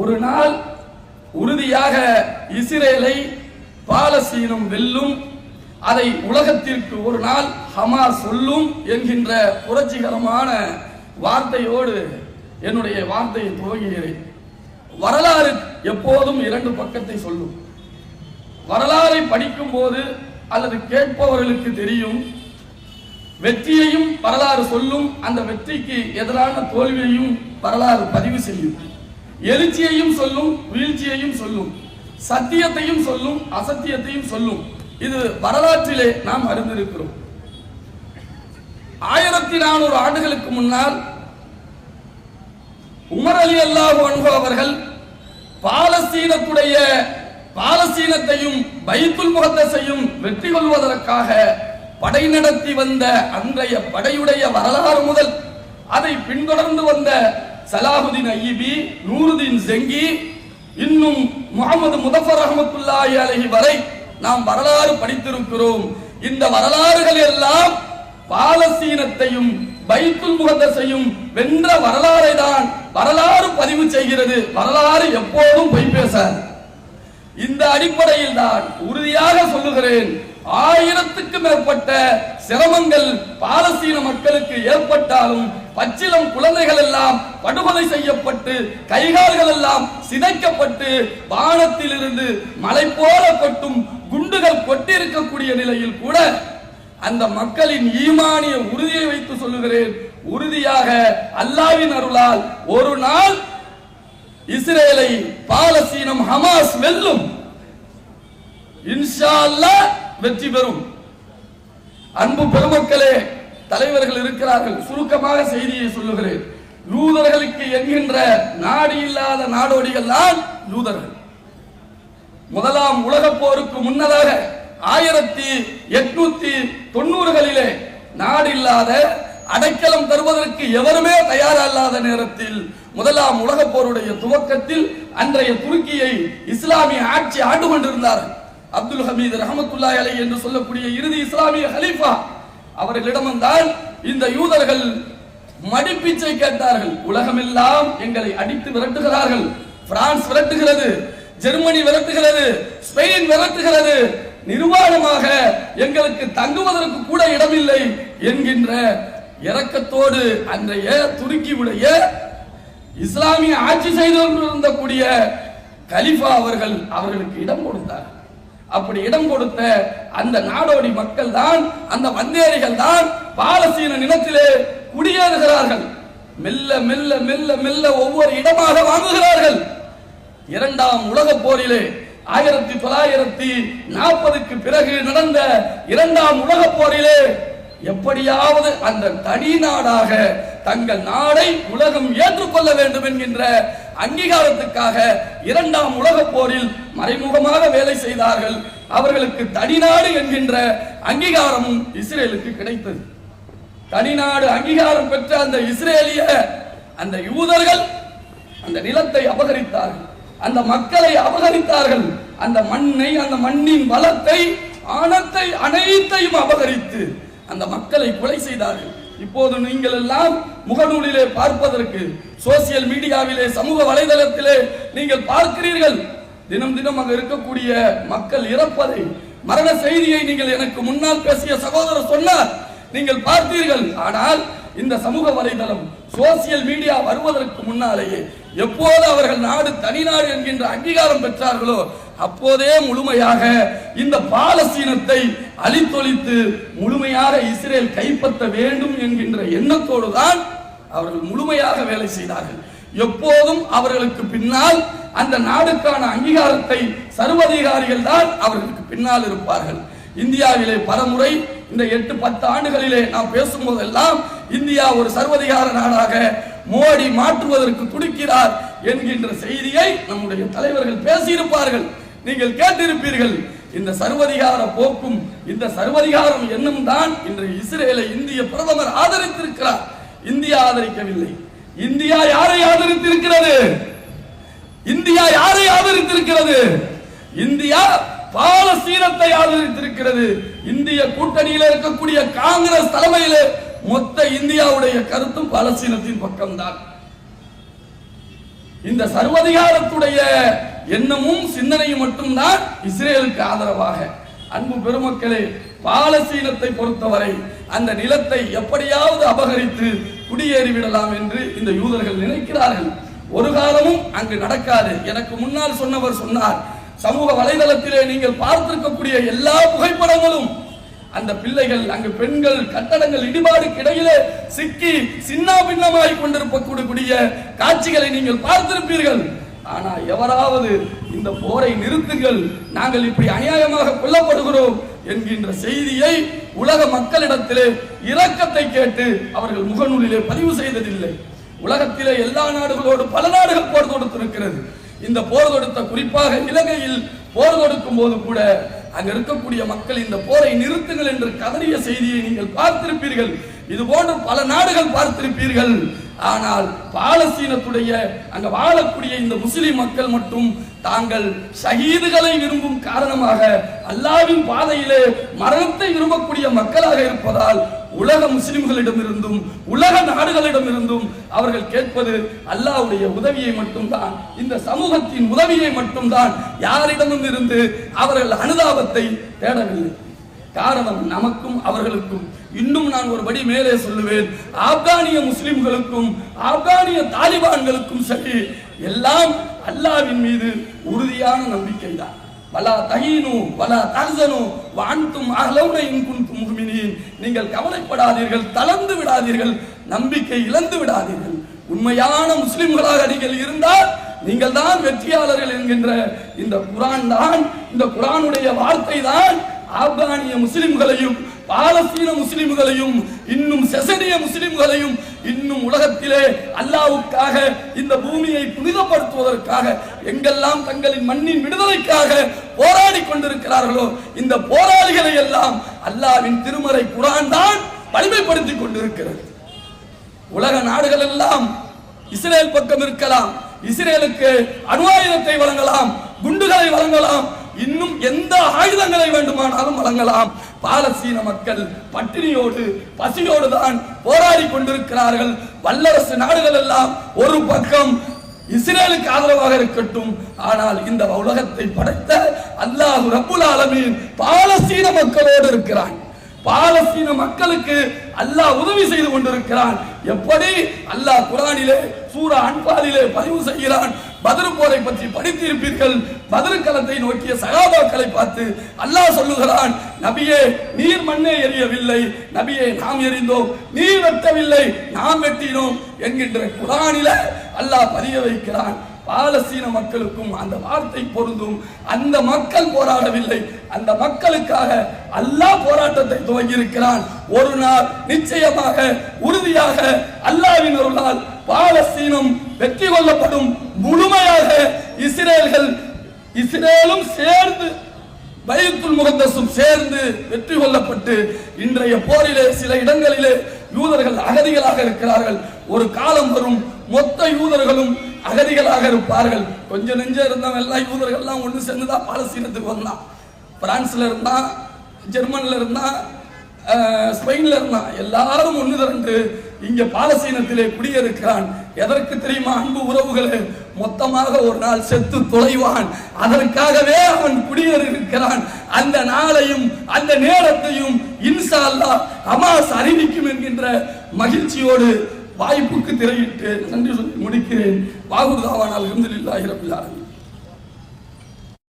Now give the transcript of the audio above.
ஒரு நாள் உறுதியாக இஸ்ரேலை பாலஸ்தீனம் வெல்லும். அதை உலகத்திற்கு ஒரு நாள் ஹமா சொல்லும் என்கின்ற புரட்சிகரமான வார்த்தையோடு என்னுடைய வார்த்தையை துவங்குகிறேன். வரலாறு எப்போதும் இரண்டு பக்கத்தை சொல்லும். வரலாறை படிக்கும் போது அல்லது கேட்பவர்களுக்கு தெரியும். வெற்றியையும் வரலாறு சொல்லும். அந்த வெற்றிக்கு எதிரான தோல்வியையும் வரலாறு பதிவு செய்யும். எழுச்சியையும் சொல்லும் வீழ்ச்சியையும் சொல்லும் சத்தியத்தையும் சொல்லும் அசத்தியத்தையும் சொல்லும். இது வரலாற்றிலே நாம் அறிந்திருக்கிறோம். ஆயிரத்தி நானூறு ஆண்டுகளுக்கு முன்னால் உமர் அலி அல்லாஹ் அன்ஹு அவர்கள் பாலஸ்தீனத்துடைய பாலஸ்தீனத்தையும் பைத்துல் முகத்தையும் வெற்றி கொள்வதற்காக படை நடத்தி வந்த அன்றைய படையுடைய வரலாறு முதல் அதை பின்தொடர்ந்து வந்த சலாஹுதீன் ஐயீபி நூருதீன் ஜெங்கி இன்னும் முகமது முதஃபர் அஹமத்துல்லாஹி அலஹி வரை நாம் வரலாறு படித்திருக்கிறோம். இந்த வரலாறுகள் எல்லாம் பாலஸ்தீனத்தையும் பைத்துல் முகத்தையும் வென்ற வரலாறை தான் வரலாறு பதிவு செய்கிறது. வரலாறு எப்போதும் பொய் பேசாது இந்த அடிப்படையில் தான் உறுதியாக சொல்லுகிறேன். ஆயிரத்துக்கு மேற்பட்ட சிரமங்கள் பாலஸ்தீன மக்களுக்கு ஏற்பட்டாலும் பச்சிலம் குழந்தைகள் எல்லாம் படுகொலை செய்யப்பட்டு கைகால்கள் எல்லாம் சிதைக்கப்பட்டு வானத்திலிருந்து மலை போல கொட்டும் குண்டுகள் கொட்டிருக்கக்கூடிய நிலையில் கூட அந்த மக்களின் ஈமானிய உறுதியை வைத்து சொல்லுகிறேன். உறுதியாக அல்லாவின் அருளால் ஒரு நாள் இஸ்ரேலை பாலஸ்தீனம் ஹமாஸ் வெல்லும். இன்ஷா அல்லாஹ் வெற்றி பெறும். அன்பு பெருமக்களே தலைவர்கள் இருக்கிறார்கள். சுருக்கமாக செய்தியை சொல்லுகிறேன். யூதர்களுக்கு என்கின்ற நாடு இல்லாத நாடோடிகள் தான் லூதர்கள். முதலாம் உலக போருக்கு முன்னதாக ஆயிரத்தி எட்நூத்தி தொண்ணூறுகளிலே நாடு இல்லாத அடைக்கலம் தருவதற்கு எவருமே தயாரல்லாத நேரத்தில் முதலாம் உலக போருடைய துவக்கத்தில் அன்றைய துருக்கியை இஸ்லாமிய ஆட்சி ஆண்டு கொண்டிருந்தார்கள். அப்துல் ஹமீது ரஹமத்துல்லா அலை என்று சொல்லக்கூடிய இறுதி இஸ்லாமிய ஹலீஃபா அவர்களிடம் வந்தால் இந்த யூதர்கள் மடிப்பீச்சை கேட்டார்கள். உலகமெல்லாம் எங்களை அடித்து விரட்டுகிறார்கள். பிரான்ஸ் விரட்டுகிறது. ஜெர்மனி விரட்டுகிறது. ஸ்பெயின் விரட்டுகிறது. நிர்வாணமாக எங்களுக்கு தங்குவதற்கு கூட இடமில்லை என்கின்ற இரக்கத்தோடு அன்றைய துருக்கியுடைய இஸ்லாமிய ஆட்சி செய்து கொண்டிருந்தக்கூடிய கலிஃபா அவர்கள் அவர்களுக்கு இடம் கொடுத்தார் அப்படி இடம் கொடுத்த அந்த நாடோடி மக்கள் தான் அந்த வந்தேரிகள் தான் பாலஸ்தீன நிலத்திலே குடியேறுகிறார்கள். மெல்ல மெல்ல மெல்ல மெல்ல ஒவ்வொரு இடமாக வாங்குகிறார்கள். இரண்டாம் உலக போரிலே ஆயிரத்தி தொள்ளாயிரத்தி நாற்பதுக்கு பிறகு நடந்த இரண்டாம் உலக போரிலே எப்படியாவது அந்த தனி நாடாக தங்கள் நாடை உலகம் ஏற்றுக்கொள்ள வேண்டும் என்கின்ற அங்கீகாரத்துக்காக இரண்டாம் உலகப் போரில் மறைமுகமாக வேலை செய்தார்கள். அவர்களுக்கு தனிநாடு என்கின்ற அங்கீகாரமும் இஸ்ரேலுக்கு கிடைத்தது. தனிநாடு அங்கீகாரம் பெற்ற அந்த இஸ்ரேலிய அந்த யூதர்கள் அந்த நிலத்தை அபகரித்தார்கள். அந்த மக்களை அபகரித்தார்கள். அந்த மண்ணை அந்த மண்ணின் வளத்தை ஆணத்தை அனைத்தையும் அபகரித்து அந்த மக்களை கொலை செய்தார்கள். இப்போது நீங்கள் எல்லாம் முகநூலிலே பார்ப்பதற்கு சோசியல் மீடியாவிலே சமூக வலைதளத்திலே நீங்கள் பார்க்கிறீர்கள். தினம் தினம் அங்கு இருக்கக்கூடிய மக்கள் இறப்பதை மரண செய்தியை நீங்கள் எனக்கு முன்னால் பேசிய சகோதரர் சொன்னார். நீங்கள் பார்த்தீர்கள். ஆனால் இந்த சமூக வலைதளம் சோசியல் மீடியா வருவதற்கு முன்னாலேயே எப்போது அவர்கள் நாடு தனிநாடு என்கின்ற அங்கீகாரம் பெற்றார்களோ அப்போதே முழுமையாக இந்த பாலஸ்தீனத்தை அழித்தொழித்து முழுமையாக இஸ்ரேல் கைப்பற்ற வேண்டும் என்கின்ற எண்ணத்தோடு தான் அவர்கள் முழுமையாக வேலை செய்தார்கள். எப்போதும் அவர்களுக்கு பின்னால் அந்த நாடுக்கான அங்கீகாரத்தை சர்வதிகாரிகள் தான் அவர்களுக்கு பின்னால் இருப்பார்கள். இந்தியாவிலே பலமுறை இந்த எட்டு பத்து ஆண்டுகளிலே நாம் பேசும்போதெல்லாம் இந்தியா ஒரு சர்வதிகார நாடாக மோடி மாற்றுவதற்கு துடிக்கிறார் என்கின்ற செய்தியை நம்முடைய தலைவர்கள் பேசியிருப்பார்கள். நீங்கள் கேட்டிருப்பீர்கள் இந்த சர்வதிகார போக்கும் இந்த சர்வதிகாரம் என்னும் தான் இன்று இஸ்ரேலை இந்திய பிரதமர் ஆதரித்திருக்கிறார். இந்தியா ஆதரிக்கவில்லை. இந்தியா யாரை ஆதரித்திருக்கிறது? இந்தியா யாரை ஆதரித்திருக்கிறது? இந்தியா பாலஸ்தீனத்தை ஆதரித்திருக்கிறது. இந்திய கூட்டணியில் இருக்கக்கூடிய காங்கிரஸ் தலைமையில மொத்த இந்தியாவுடைய கருத்தும் பாலஸ்தீனத்தின் பக்கம்தான். இந்த சர்வதிகாரத்துடைய எண்ணமும் சிந்தனையும் மட்டும்தான் இஸ்ரேலுக்கு ஆதரவாக. அன்பு பெருமக்களே பாலசீனத்தை பொறுத்தவரை அந்த நிலத்தை எப்படியாவது அபகரித்து குடியேறிவிடலாம் என்று இந்த யூதர்கள் நினைக்கிறார்கள். ஒரு காலமும் அங்கு நடக்காது. எனக்கு முன்னால் சொன்னவர் சொன்னார் சமூக வலைதளத்திலே நீங்கள் பார்த்திருக்கக்கூடிய எல்லா புகைப்படங்களும் அந்த பிள்ளைகள் அங்கு பெண்கள் கட்டடங்கள் இடிபாடுக்கு இடையிலே சிக்கி சின்ன பின்னமாய் கொண்டிருக்கக்கூடிய காட்சிகளை நீங்கள் பார்த்திருப்பீர்கள். ஆனால் எவராவது இந்த போரை நிறுத்துங்கள் நாங்கள் இப்படி அநியாயமாக கொல்லப்படுகிறோம் என்கின்ற செய்தியை உலக மக்களிடத்திலே இரக்கத்தை கேட்டு அவர்கள் முகநூலிலே பதிவு செய்ததில்லை. உலகத்திலே எல்லா நாடுகளோடு பல நாடுகள் போர் தொடுத்திருக்கிறது. இந்த போர் தொடுத்த குறிப்பாக இலங்கையில் போர் தொடுக்கும் போது கூட அங்க இருக்கக்கூடிய மக்கள் இந்த போரை நிறுத்துங்கள் என்று கதறிய செய்தியை நீங்கள் பார்த்திருப்பீர்கள். இது போன்ற பல நாடுகள் பார்த்திருப்பீர்கள். ஆனால் பாலஸ்தீனத்துடைய அங்க வாழக்கூடிய இந்த முஸ்லிம் மக்கள் மட்டும் தாங்கள் ஷஹீதுகளை விரும்பும் காரணமாக அல்லாவின் பாதையிலே மரணத்தை விரும்பக்கூடிய மக்களாக இருப்பதால் உலக முஸ்லிம்களிடமிருந்தும் உலக நாடுகளிடமிருந்தும் அவர்கள் கேட்பது அல்லாவுடைய உதவியை மட்டும்தான். இந்த சமூகத்தின் உதவியை மட்டும்தான். யாரிடமும் இருந்து அவர்கள் அனுதாபத்தை தேடவில்லை. காரணம் நமக்கும் அவர்களுக்கும். இன்னும் நான் ஒருபடி மேலே சொல்லுவேன். ஆப்கானிய முஸ்லிம்களுக்கும் ஆப்கானிய தாலிபான்களுக்கும் சரி எல்லாம் அல்லாவின் மீது உறுதியான நம்பிக்கை தான் வலா தகினு வலா தஹ்சனு வான்தும் அஹ்லவுன இன் குன்தும் நீங்கள் கவலைப்படாதீர்கள் தளர்ந்து விடாதீர்கள் நம்பிக்கை இழந்து விடாதீர்கள். உண்மையான முஸ்லிம்களாக நீங்கள் இருந்தால் நீங்கள் தான் வெற்றியாளர்கள் என்கின்ற இந்த குரான் தான் இந்த குரானுடைய வார்த்தை தான் ஆப்கானிய முஸ்லிம்களையும் பாலஸ்தீன முஸ்லிம்களையும் இன்னும் செசனிய முஸ்லிம்களையும் இன்னும் உலகத்திலே அல்லாவுக்காக இந்த பூமியை புனிதப்படுத்துவதற்காக எங்கெல்லாம் தங்களின் மண்ணின் விடுதலைக்காக போராடி கொண்டிருக்கிறார்களோ இந்த போராளிகளை எல்லாம் அல்லாவின் திருமறை குரான் தான் வலிமைப்படுத்திக் கொண்டிருக்கிறது. உலக நாடுகள் எல்லாம் இஸ்ரேல் பக்கம் இருக்கலாம் இஸ்ரேலுக்கு அணு ஆயுதத்தை வழங்கலாம் குண்டுகளை வழங்கலாம் இன்னும் எந்த ஆயுதங்களை வேண்டுமானாலும் வழங்கலாம். பாலஸ்தீன மக்கள் பட்டினியோடு பசியோடு தான் போராடி கொண்டிருக்கிறார்கள். வல்லரசு நாடுகள் எல்லாம் ஒரு பக்கம் இஸ்ரேலுக்கு ஆதரவாக இருக்கட்டும். ஆனால் இந்த உலகத்தை படைத்த அல்லாஹ் ரபுல் ஆலமீன் பாலஸ்தீன மக்களோடு இருக்கிறான். பாலஸ்தீன மக்களுக்கு அல்லாஹ் உதவி செய்து கொண்டிருக்கிறான். எப்படி? அல்லாஹ் குரானிலே சூரா அன்பாலிலே பதிவு செய்கிறான். பதிரு போரை பற்றி படித்திருப்பீர்கள். பதிரு களத்தை நோக்கிய சகாபாக்களை பார்த்து அல்லாஹ் சொல்லுகிறான் நபியே நீர் மண்ணே எரியவில்லை. நபியே நாம் எறிந்தோம் நீர் வெட்டவில்லை. நாம் வெட்டினோம். என்கின்ற குரானில அல்லாஹ் பதிய வைக்கிறான். பாலஸ்தீன மக்களுக்கும் அந்த வார்த்தை பொருந்தும். அந்த மக்கள் போராடவில்லை. அந்த மக்களுக்காக அல்லாஹ் போராட்டத்தை துவங்கி இருக்கிறான் ஒரு நாள் நிச்சயமாக உறுதியாக அல்லாவின் அருளால் பாலஸ்தீனம் வெற்றி கொள்ளப்படும் முழுமையாக இஸ்ரேல்கள் இஸ்ரேலும் சேர்ந்து பைத்துல் முகந்தசும் சேர்ந்து வெற்றி கொள்ளப்பட்டு இன்றைய போரிலே சில இடங்களிலே யூதர்கள் அகதிகளாக இருக்கிறார்கள். ஒரு காலம் வரும் மொத்த யூதர்களும் அகதிகளாக இருப்பார்கள். கொஞ்சம் நெஞ்ச இருந்தவங்க எல்லாம் யூதர்கள் எல்லாம் ஒன்று சேர்ந்துதான் பாலஸ்தீனத்துக்கு வந்தான் பிரான்ஸ்ல இருந்தான் ஜெர்மன்ல இருந்தான் ஸ்பெயின்ல இருந்தான் எல்லாரும் ஒன்று திரண்டு இங்க பாலசீனத்திலே குடியிருக்கிறான் எதற்கு தெரியுமா? அன்பு உறவுகளே மொத்தமாக ஒரு நாள் செத்து தொலைவான். அதற்காகவே அவன் குடியேறியிருக்கிறான். அந்த நாளையும் அந்த நேரத்தையும் இன்சா அல்லாஹ் ஹமாஸ் அறிவிக்கும் என்கின்ற மகிழ்ச்சியோடு வாய்ப்புக்கு திரையிட்டு நன்றி சொல்லி முடிக்கிறேன். வாகுர்தாவானால் அல்ஹம்துலில்லாஹி ரபில்